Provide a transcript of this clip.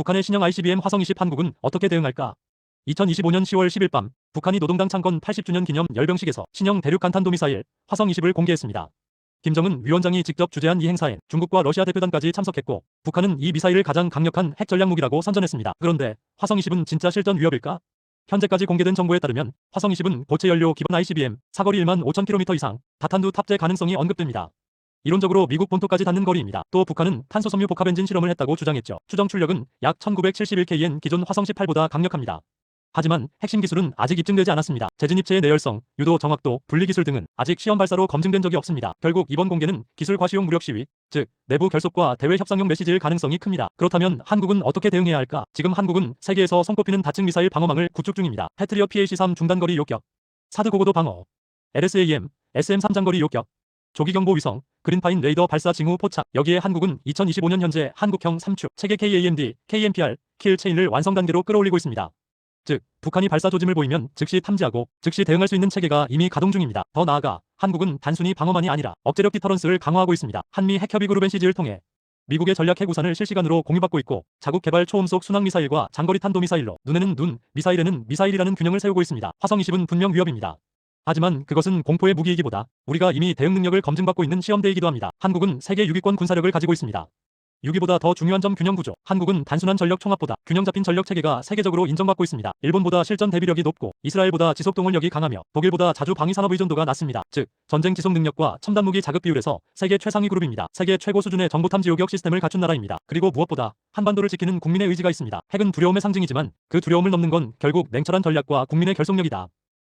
북한의 신형 ICBM 화성 20 한국은 어떻게 대응할까? 2025년 10월 10일 밤 북한이 노동당 창건 80주년 기념 열병식에서 신형 대륙 간탄도미사일 화성 20을 공개했습니다. 김정은 위원장이 직접 주재한 이 행사엔 중국과 러시아 대표단까지 참석했고 북한은 이 미사일을 가장 강력한 핵 전략 무기라고 선전했습니다. 그런데 화성 20은 진짜 실전 위협일까? 현재까지 공개된 정보에 따르면 화성 20은 고체 연료 기본 ICBM 사거리 1만 5천 km 이상 다탄두 탑재 가능성이 언급됩니다. 이론적으로 미국 본토까지 닿는 거리입니다. 또 북한은 탄소 섬유 복합 엔진 실험을 했다고 주장했죠. 추정 출력은 약 1971kN 기존 화성 18보다 강력합니다. 하지만 핵심 기술은 아직 입증되지 않았습니다. 재진입체의 내열성, 유도 정확도, 분리 기술 등은 아직 시험 발사로 검증된 적이 없습니다. 결국 이번 공개는 기술 과시용 무력 시위, 즉 내부 결속과 대외 협상용 메시지일 가능성이 큽니다. 그렇다면 한국은 어떻게 대응해야 할까? 지금 한국은 세계에서 손꼽히는 다층 미사일 방어망을 구축 중입니다. 패트리어 PAC-3 중단거리 요격, 사드 고고도 방어, LSAM, SM3 장거리 요격, 조기경보 위성, 그린파인 레이더 발사 징후 포착. 여기에 한국은 2025년 현재 한국형 3축 체계 KAMD, KMPR, 킬 체인을 완성 단계로 끌어올리고 있습니다. 즉, 북한이 발사 조짐을 보이면 즉시 탐지하고 즉시 대응할 수 있는 체계가 이미 가동 중입니다. 더 나아가 한국은 단순히 방어만이 아니라 억제력 디터런스를 강화하고 있습니다. 한미 핵협의 그룹 NCG를 통해 미국의 전략 핵우산을 실시간으로 공유받고 있고 자국 개발 초음속 순항 미사일과 장거리 탄도 미사일로 눈에는 눈, 미사일에는 미사일이라는 균형을 세우고 있습니다. 화성 20은 분명 위협입니다. 하지만 그것은 공포의 무기이기보다 우리가 이미 대응 능력을 검증받고 있는 시험대이기도 합니다. 한국은 세계 6위권 군사력을 가지고 있습니다. 6위보다 더 중요한 점 균형 구조. 한국은 단순한 전력 총합보다 균형 잡힌 전력 체계가 세계적으로 인정받고 있습니다. 일본보다 실전 대비력이 높고 이스라엘보다 지속 동원력이 강하며 독일보다 자주 방위 산업 의존도가 낮습니다. 즉 전쟁 지속 능력과 첨단 무기 자급 비율에서 세계 최상위 그룹입니다. 세계 최고 수준의 정보 탐지 요격 시스템을 갖춘 나라입니다. 그리고 무엇보다 한반도를 지키는 국민의 의지가 있습니다. 핵은 두려움의 상징이지만 그 두려움을 넘는 건 결국 냉철한 전략과 국민의 결속력이다.